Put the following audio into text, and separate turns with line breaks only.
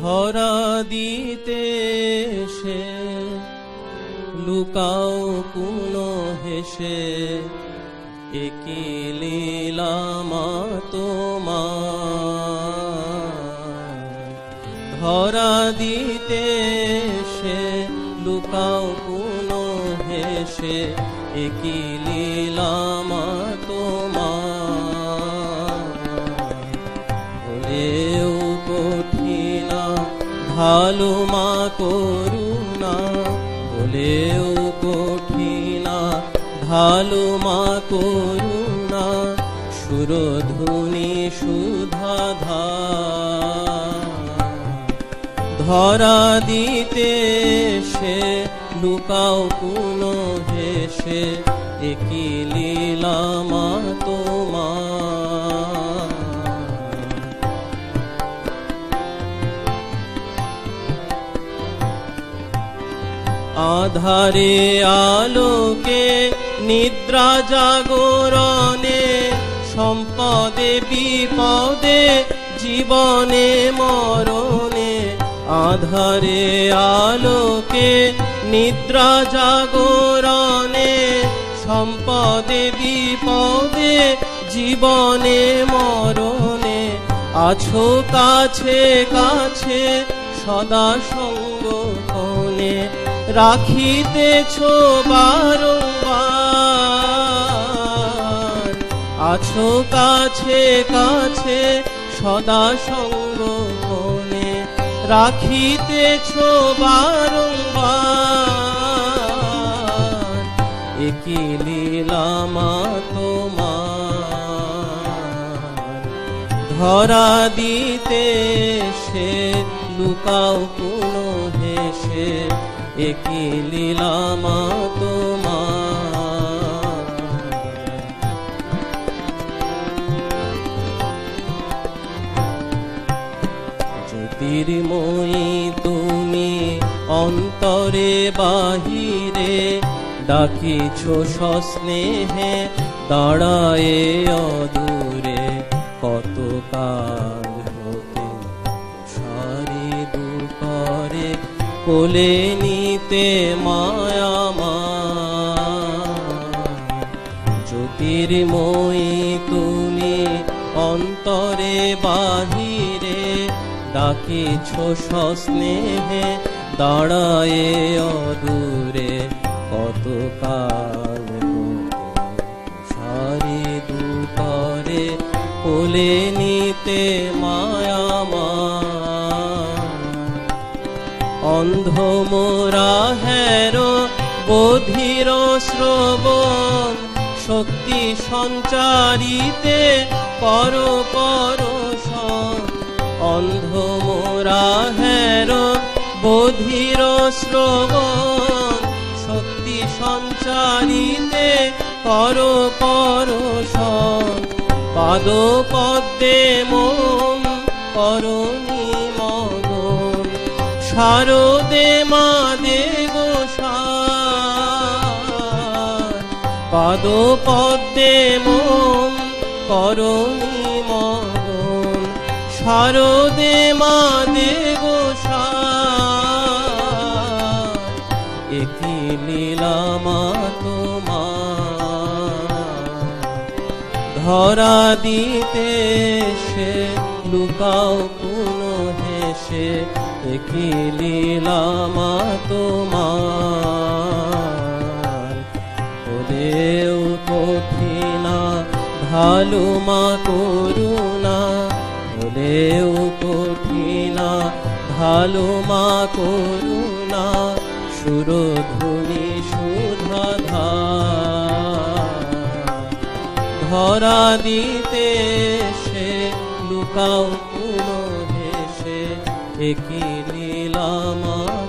ধরা দিতে সে লুকাও কোন হেসে একি লীলামা তোমার। ধরা দিতে সে লুকাও কোন হেসে একি লীলামা ভালো মা করুণা হলেও কঠিনা। ভালো মা করুণা সুরধুনি সুধাধা। ধরা দিতে সে লুকাও কোন হেসে, একই লীলামা তোমার। আধারে আলোকে নিদ্রা জাগরণে, সম্পদে বিপদে, জীবনে মরণে, আধারে আলোকে নিদ্রা জাগরণে, সম্পদে বিপদে, জীবনে মরণে, আছো কাছে কাছে সদা সঙ্গনে রাখিতেছ বারংবার। আছো কাছে কাছে সদা সঙ্গনে রাখিতেছ বারংবার। একই লীলামা তোমার। ধরা দিতে সে লুকাও কোনো হেসে একই লীলামা তোমার। জ্যোতির্ময়ী তুমি অন্তরে বাহিরে ডাকিছ সস্নেহে দাঁড়ায়ে অদূরে কত কাল কোলে নিতে মায়ামা তুমি অন্তরে বাহিরে ডাকিছ সস্নেহে, দাঁড়ায়ে অদূরে কত কাল সারি দুতরে কোলে নিতে মায়ামা অন্ধ মোরা হেরো বধির শ্রবণ, শক্তি সঞ্চারিতে পর পর অন্ধ মোরা হেরো বধির শ্রবণ, শক্তি সঞ্চারিতে পর পর পাদ পদ্মে মন করণী শারদে মাদে গোসার পাদ পদ্মে মন করণী মগন শারদে মাদে গোসার একই লীলামা তোমার। ধরা দিতে সে লুকাও কোন হেসে একই লীলামা তোমার। ওদেও কঠিনা, ভালো মা করুণা। হলেও কঠিনা, ভালো মা করুণা। সুরধুনি সুধাধা। ধরা দিতে সে লুকাও কোন হেসে ঢেকে নিলামা